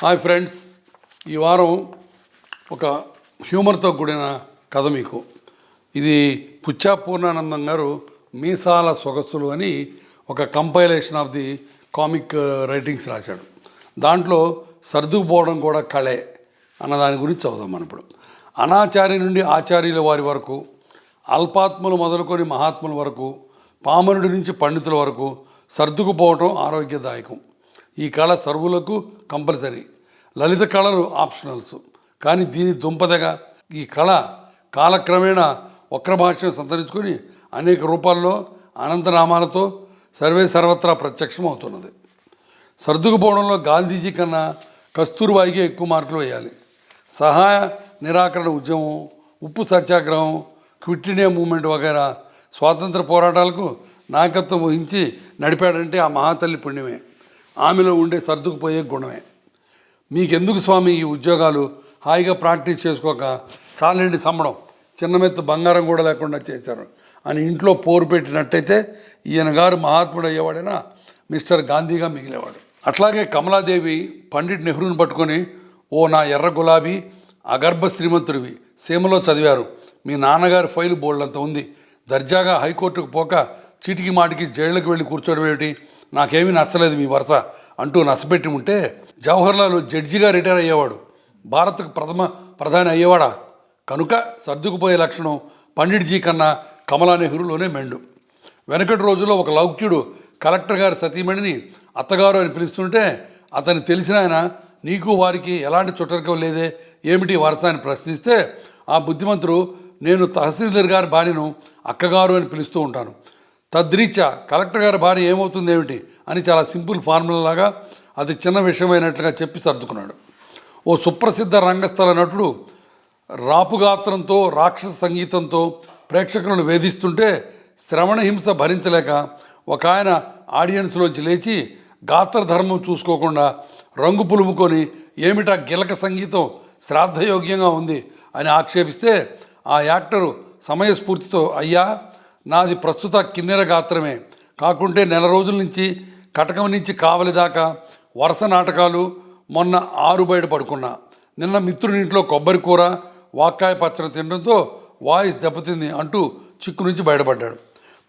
Hi friends. ఈ వారం ఒక హ్యూమర్తో కూడిన కథ మీకు. ఇది పుచ్చా పూర్ణానందం గారు మీసాల సొగసులు అని ఒక compilation of the comic writings రాశాడు. దాంట్లో సర్దుకుపోవడం కూడా కళే అన్న దాని గురించి చదువుదాం మనం ఇప్పుడు. అనాచారి నుండి ఆచార్యుల వారి వరకు అల్పాత్ములు మొదలుకొని మహాత్ముల వరకు పామరుడి నుంచి పండితుల వరకు సర్దుకుపోవటం ఆరోగ్యదాయకం. ఈ కళ సర్వులకు కంపల్సరీ. లలిత కళలు ఆప్షనల్స్. కానీ దీని దుంపదగా ఈ కళ కాలక్రమేణా వక్ర భాషను సంతరించుకొని అనేక రూపాల్లో అనంతనామాలతో సర్వే సర్వత్రా ప్రత్యక్షం అవుతున్నది సర్దుకుపోవడంలో గాంధీజీ కన్నా కస్తూర్బాయికి ఎక్కువ మార్కులు వేయాలి. సహాయ నిరాకరణ ఉద్యమం ఉప్పు సత్యాగ్రహం క్విట్ ఇండియా మూమెంట్ వగైరా స్వాతంత్ర పోరాటాలకు నాయకత్వం వహించి నడిపాడంటే ఆ మహాతల్లి పుణ్యమే. ఆమెలో ఉండే సర్దుకుపోయే గుణమే. మీకెందుకు స్వామి ఈ ఉద్యోగాలు? హాయిగా ప్రాక్టీస్ చేసుకోక చాలండి సంబడం చిన్నమెత్తు బంగారం కూడా లేకుండా చేశారు. అని ఇంట్లో పోరు పెట్టినట్టయితే ఈయన గారు మహాత్ముడు అయ్యేవాడైనా మిస్టర్ గాంధీగా మిగిలేవాడు. అట్లాగే కమలాదేవి పండిట్ నెహ్రూని పట్టుకొని ఓ నా ఎర్ర గులాబీ అగర్భ శ్రీమంతుడివి సీమలో చదివారు. మీ నాన్నగారి ఫైలు బోల్డంత ఉంది. దర్జాగా హైకోర్టుకు పోక చీటికి మాటికి జైళ్ళకి వెళ్ళి కూర్చోడం ఏమిటి? నాకేమీ నచ్చలేదు మీ వరుస అంటూ నచ్చపెట్టి ఉంటే జవహర్లాల్ జడ్జిగా రిటైర్ అయ్యేవాడు. భారత్కు ప్రథమ ప్రధాని అయ్యేవాడా? కనుక సర్దుకుపోయే లక్షణం పండిట్జీ కన్నా కమలా నెహ్రూలోనే మెండు. వెనకటి రోజుల్లో ఒక లౌక్యుడు కలెక్టర్ గారి సతీమణిని అత్తగారు అని పిలుస్తుంటే అతను తెలిసిన ఆయన నీకు వారికి ఎలాంటి చుట్టరికం లేదే? ఏమిటి వరుస? అని ప్రశ్నిస్తే ఆ బుద్ధిమంతుడు నేను తహసీల్దార్ గారి భార్యను అక్కగారు అని పిలుస్తూ ఉంటాను. తద్రీత్యా కలెక్టర్ గారి భార్య ఏమవుతుంది ఏమిటి అని చాలా సింపుల్ ఫార్ములా లాగా అది చిన్న విషయమైనట్లుగా చెప్పి సర్దుకున్నాడు. ఓ సుప్రసిద్ధ రంగస్థల నటుడు రాపుగాత్రంతో రాక్షస సంగీతంతో ప్రేక్షకులను వేధిస్తుంటే శ్రవణ హింస భరించలేక ఒక ఆయన ఆడియన్స్లోంచి లేచి గాత్రధర్మం చూసుకోకుండా రంగు పులుముకొని ఏమిటా గిలక సంగీతం శ్రాద్ధయోగ్యంగా ఉంది అని ఆక్షేపిస్తే ఆ యాక్టరు సమయస్ఫూర్తితో అయ్యా నాది ప్రస్తుత కిన్నెర గాత్రమే. కాకుంటే నెల రోజుల నుంచి కటకం నుంచి కావలి దాకా వరుస నాటకాలు మొన్న ఆరు బయట పడుకున్నా. నిన్న మిత్రుని ఇంట్లో కొబ్బరి కూర వాక్కాయ పచ్చడి తినడంతో వాయిస్ దెబ్బతింది అంటూ చిక్కు నుంచి బయటపడ్డాడు.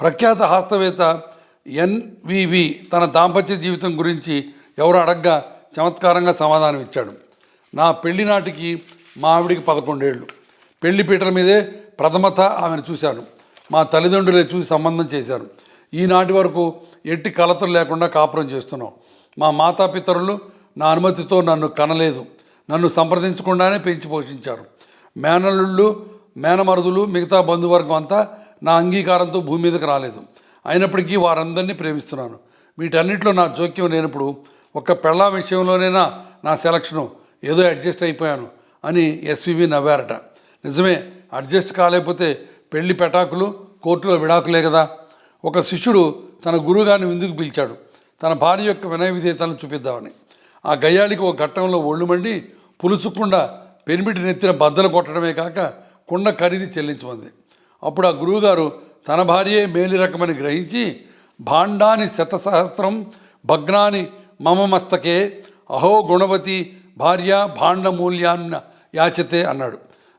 ప్రఖ్యాత హాస్తవేత్త ఎన్వివి తన దాంపత్య జీవితం గురించి ఎవరు అడగ్గా చమత్కారంగా సమాధానం ఇచ్చాడు. నా పెళ్ళి నాటికి మా ఆవిడికి పదకొండేళ్ళు. పెళ్ళి పీటల మీదే ప్రథమత ఆమెను చూశాను. మా తల్లిదండ్రులే చూసి సంబంధం చేశారు. ఈనాటి వరకు ఎట్టి కలతలు లేకుండా కాపురం చేస్తున్నాం. మా మాతాపితరులు నా అనుమతితో నన్ను కనలేదు. నన్ను సంప్రదించకుండానే పెంచి పోషించారు. మేనల్లుళ్ళు మేనమరుదులు మిగతా బంధువర్గం అంతా నా అంగీకారంతో భూమి మీదకి రాలేదు. అయినప్పటికీ వారందరినీ ప్రేమిస్తున్నాను. వీటన్నిటిలో నా జోక్యం లేనప్పుడు ఒక్క పెళ్ళా విషయంలోనైనా నా సెలక్షను ఏదో అడ్జస్ట్ అయిపోయాను అని ఎస్పీబీ నవ్వారట. నిజమే అడ్జస్ట్ కాలేకపోతే పెళ్ళి పెటాకులు కోర్టులో విడాకులే కదా. ఒక శిష్యుడు తన గురువుగారిని విందుకు పిలిచాడు. తన భార్య యొక్క వినయ విధేయతలను చూపిద్దామని. ఆ గయ్యాళికి ఒక ఘట్టంలో ఒళ్ళు మండి పులుచుకుండా పెనిమిటి నెత్తిన బద్దలు కొట్టడమే కాక కుండ ఖరీదు చెల్లించమంది. అప్పుడు ఆ గురువుగారు తన భార్యే మేలి రకమని గ్రహించి భాండాని శతసహస్రం భగ్నాని మమ మస్తకే అహో గుణవతి భార్య భాండమూల్యాన్న యాచతే అన్నాడు.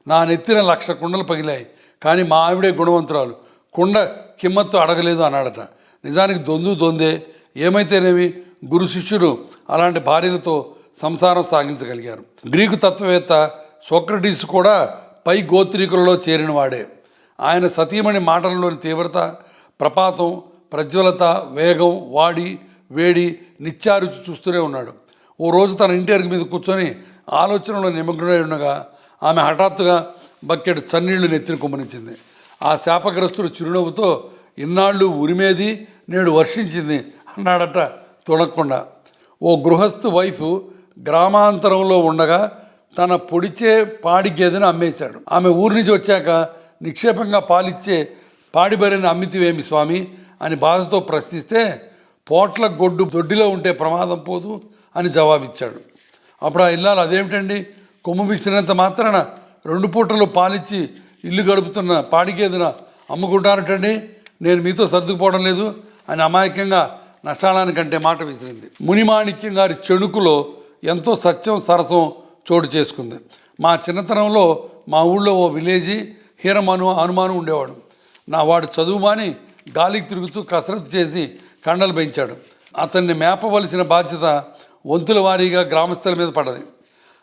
నా నెత్తిన లక్ష కుండలు పగిలాయి. కానీ మా ఆవిడే గుణవంతురాలు. కుండ కిమ్మత్తు అడగలేదు అన్నాడట. నిజానికి దొందు దొందే. ఏమైతేనేమి? గురు శిష్యుడు అలాంటి భార్యలతో సంసారం సాగించగలిగారు. గ్రీకు తత్వవేత్త సోక్రటీస్ కూడా పై గోత్రీకులలో చేరినవాడే. ఆయన సతీమణి మాటలలోని తీవ్రత ప్రపాతం ప్రజ్వలత వేగం వాడి వేడి నిత్యారుచి చూస్తూనే ఉన్నాడు. ఓ రోజు తన ఇంటి అరుగు మీద కూర్చొని ఆలోచనలో నిమగ్నమై ఉండగా ఆమె హఠాత్తుగా బకెట్ చన్నీళ్ళు నెత్తిన కుమ్మరించింది. ఆ శాపగ్రస్తుడు చిరునవ్వుతో ఇన్నాళ్ళు ఉరిమేది నేడు వర్షించింది అన్నాడట తొడక్కుండా. ఓ గృహస్థు వైఫ్ గ్రామాంతరంలో ఉండగా తన పొడిచే పాడి గేదెను అమ్మేశాడు. ఆమె ఊరి నుంచి వచ్చాక నిక్షేపంగా పాలిచ్చే పాడి అమ్మితివేమి స్వామి అని బాధతో ప్రశ్నిస్తే పోట్ల గొడ్డు దొడ్డిలో ఉంటే ప్రమాదం పోదు అని జవాబిచ్చాడు. అప్పుడు ఆ ఇల్లాలు అదేమిటండి? కొమ్ము విసిరినంత మాత్రాన? రెండు పూటలు పాలిచ్చి ఇల్లు గడుపుతున్న పాడికేదిన అమ్ముకుంటానటండి. అమ్ముకుంటారటండి నేను మీతో సర్దుకుపోవడం లేదు. అని అమాయకంగా నష్టాలానికంటే మాట విసిరింది. మునిమాణిక్యం గారి చెణుకులో ఎంతో సత్యం సరసం చోటు చేసుకుంది. మా చిన్నతనంలో మా ఊళ్ళో ఓ విలేజీ హీరమను హనుమాను ఉండేవాడు. నా వాడు చదువు మాని గాలికి తిరుగుతూ కసరత్తు చేసి కండలు పెంచాడు. అతన్ని మేపవలసిన బాధ్యత వంతుల వారీగా గ్రామస్తుల మీద పడది.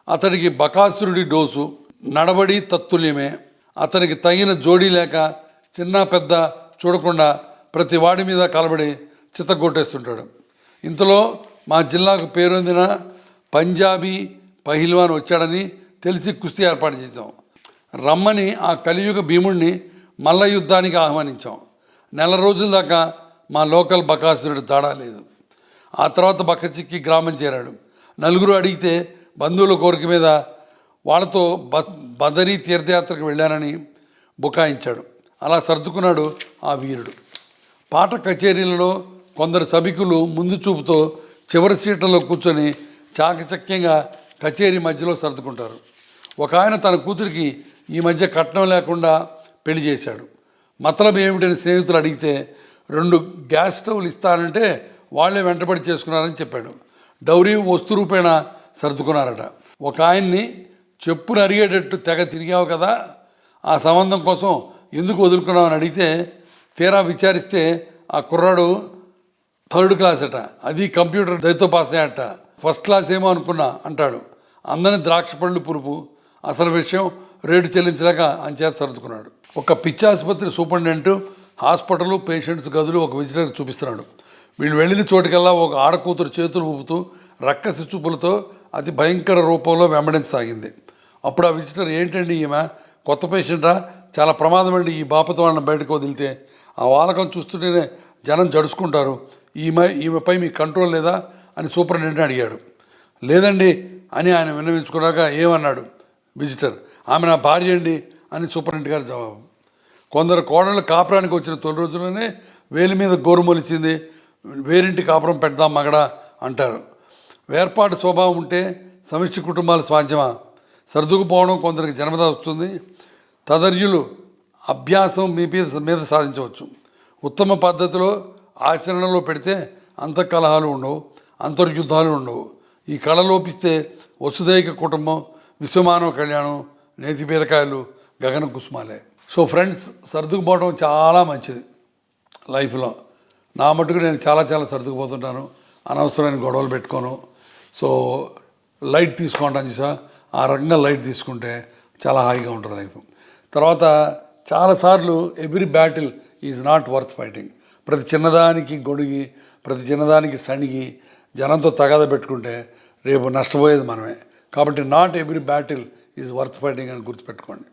అతడికి బకాసురుడి డోసు నడబడి తత్తుల్యమే. అతనికి తగిన జోడీ లేక చిన్న పెద్ద చూడకుండా ప్రతి వాడి మీద కలబడి చిత్తగొట్టేస్తుంటాడు ఇంతలో మా జిల్లాకు పేరొందిన పంజాబీ పహిల్వాన్ వచ్చాడని తెలిసి కుస్తీ ఏర్పాటు చేశాం. రమ్మని ఆ కలియుగ భీముణ్ణి మల్ల యుద్ధానికి ఆహ్వానించాం. నెల రోజుల దాకా మా లోకల్ బకాసురుడు తాడాలేదు ఆ తర్వాత బక్కచిక్కి గ్రామం చేరాడు. నలుగురు అడిగితే బంధువుల కోరిక మీద వాళ్ళతో బ బదరీ తీర్థయాత్రకు వెళ్ళానని బుకాయించాడు. అలా సర్దుకున్నాడు ఆ వీరుడు. పాట కచేరీలలో కొందరు సభికులు ముందు చూపుతో చివరి సీట్లలో కూర్చొని చాకచక్యంగా కచేరీ మధ్యలో సర్దుకుంటారు. ఒక ఆయన తన కూతురికి ఈ మధ్య కట్నం లేకుండా పెళ్ళి చేశాడు. మతలబ్ ఏమిటని స్నేహితులు అడిగితే రెండు గ్యాస్ స్టవ్లు ఇస్తానంటే వాళ్ళే వెంటబడి చేసుకున్నారని చెప్పాడు. డౌరీ వస్తు రూపేణ సర్దుకున్నారట. ఒక ఆయన్ని చెప్పును అరిగేటట్టు తెగ తిరిగావు కదా ఆ సంబంధం కోసం ఎందుకు వదులుకున్నావు అని అడిగితే తీరా విచారిస్తే ఆ కుర్రాడు థర్డ్ క్లాస్ అట అది కంప్యూటర్ దయతో పాస్ అయ్యాట ఫస్ట్ క్లాస్ ఏమో అనుకున్నా అంటాడు. అందరిని ద్రాక్ష పళ్ళు పురుపు అసలు విషయం రేటు చెల్లించలేక అంచేత సర్దుకున్నాడు. ఒక పిచ్చి ఆసుపత్రి సూపరింటెండెంట్ హాస్పిటల్ పేషెంట్స్ గదులు ఒక విజిటర్కి చూపిస్తున్నాడు. వీళ్ళు వెళ్ళిన చోటుకల్లా ఒక ఆడకూతురు చేతులు ఊపుతూ రక్కసి చూపులతో అతి భయంకర రూపంలో వెంబడించసాగింది. అప్పుడు ఆ విజిటర్ ఏంటండి ఈమె? కొత్త పేషెంటా చాలా ప్రమాదం అండి ఈ బాపత వాళ్ళని బయటకు వదిలితే. ఆ వాలకం చూస్తుంటేనే జనం జడుచుకుంటారు. ఈమె ఈమెపై మీ కంట్రోల్ లేదా? అని సూపరింటెండెంట్ అడిగాడు. లేదండి అని ఆయన విన్నవించుకున్నాక ఏమన్నాడు? విజిటర్ ఆమె నా భార్య అండి అని సూపరింటెండెంట్ గారు జవాబు. కొందరు కోడళ్ళు కాపురానికి వచ్చిన తొలి రోజుల్లోనే వేలి మీద గోరు మొలిచింది. వేరింటి కాపురం పెడదాం మగడా అంటారు. వేర్పాటు స్వభావం ఉంటే సమిష్టి కుటుంబాలు స్వాధ్యమా సర్దుకుపోవడం కొందరికి జన్మద వస్తుంది. తదర్యులు అభ్యాసం మీ మీద మీద సాధించవచ్చు. ఉత్తమ పద్ధతిలో ఆచరణలో పెడితే అంతఃకలహాలు ఉండవు అంతర్యుద్ధాలు ఉండవు. ఈ కళ లోపిస్తే వసుదైక కుటుంబం విశ్వమానవ కళ్యాణం నేతి బీరకాయలు గగన కుసుమాలే. సో ఫ్రెండ్స్ సర్దుకుపోవడం చాలా మంచిది లైఫ్లో. నా మటుకు నేను చాలా చాలా సర్దుకుపోతుంటాను అనవసరమైన గొడవలు పెట్టుకోను. సో లైట్ తీసుకుంటాను చూసా ఆ రకంగా లైట్ తీసుకుంటే చాలా హాయిగా ఉంటుంది లైఫ్. తర్వాత చాలాసార్లు every battle is not worth fighting. ప్రతి చిన్నదానికి గొడిగి ప్రతి చిన్నదానికి సణిగి జనంతో తగాద పెట్టుకుంటే రేపు నష్టపోయేది మనమే. కాబట్టి not every battle is worth fighting అని గుర్తుపెట్టుకోండి.